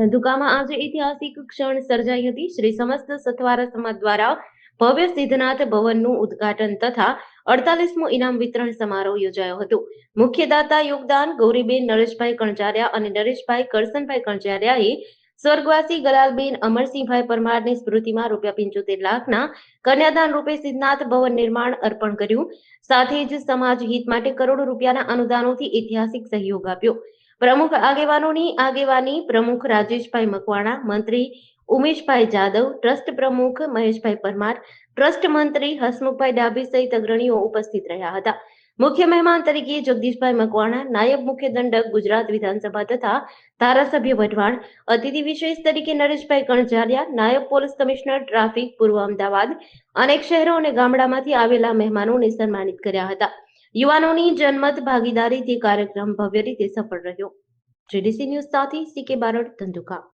ધંધુકામાં આજે ઐતિહાસિક ક્ષણ સર્જાઈ હતી. શ્રી સમસ્ત સથવારા સમાજ દ્વારા ભવ્ય સિદ્ધનાથ ભવનનું ઉદ્ઘાટન તથા અડતાલીસમો ઇનામ વિતરણ સમારોહ યોજાયો હતો. મુખ્ય દાતા યોગદાન ગૌરીબેન નરેશભાઈ કણજારિયા અને નરેશભાઈ કરસનભાઈ કણજારિયાએ સ્વર્ગવાસી ગલાલબેન અમરસિંહભાઈ પરમારની સ્મૃતિમાં રૂપિયા પંચોતેર લાખના કન્યાદાન રૂપે સિદ્ધનાથ ભવન નિર્માણ અર્પણ કર્યું. સાથે જ સમાજ હિત માટે કરોડો રૂપિયાના અનુદાનોથી ઐતિહાસિક સહયોગ આપ્યો. પ્રમુખ આગેવાનોની આગેવાની પ્રમુખ રાજેશભાઈ મકવાણા, મંત્રી ઉમેશભાઈ જાદવ, ટ્રસ્ટ પ્રમુખ મહેશભાઈ પરમાર, ટ્રસ્ટ મંત્રી હસમુખભાઈ ડાભી સહિત અગ્રણીઓ ઉપસ્થિત રહ્યા હતા. મુખ્ય મહેમાન તરીકે જગદીશભાઈ મકવાણા, નાયબ મુખ્ય દંડક ગુજરાત વિધાનસભા તથા ધારાસભ્ય વઢવાણ, અતિથિ વિશેષ તરીકે નરેશભાઈ કણઝારિયા નાયબ પોલીસ કમિશનર ટ્રાફિક, પૂર્વ અમદાવાદ, અનેક શહેરો અને ગામડામાંથી આવેલા મહેમાનોને સન્માનિત કર્યા હતા. યુવાનોની જનમત ભાગીદારીથી કાર્યક્રમ ભવ્ય રીતે સફળ રહ્યો. જીડીસી ન્યૂઝ સાથે સીકે બારોટ ધંધુકા.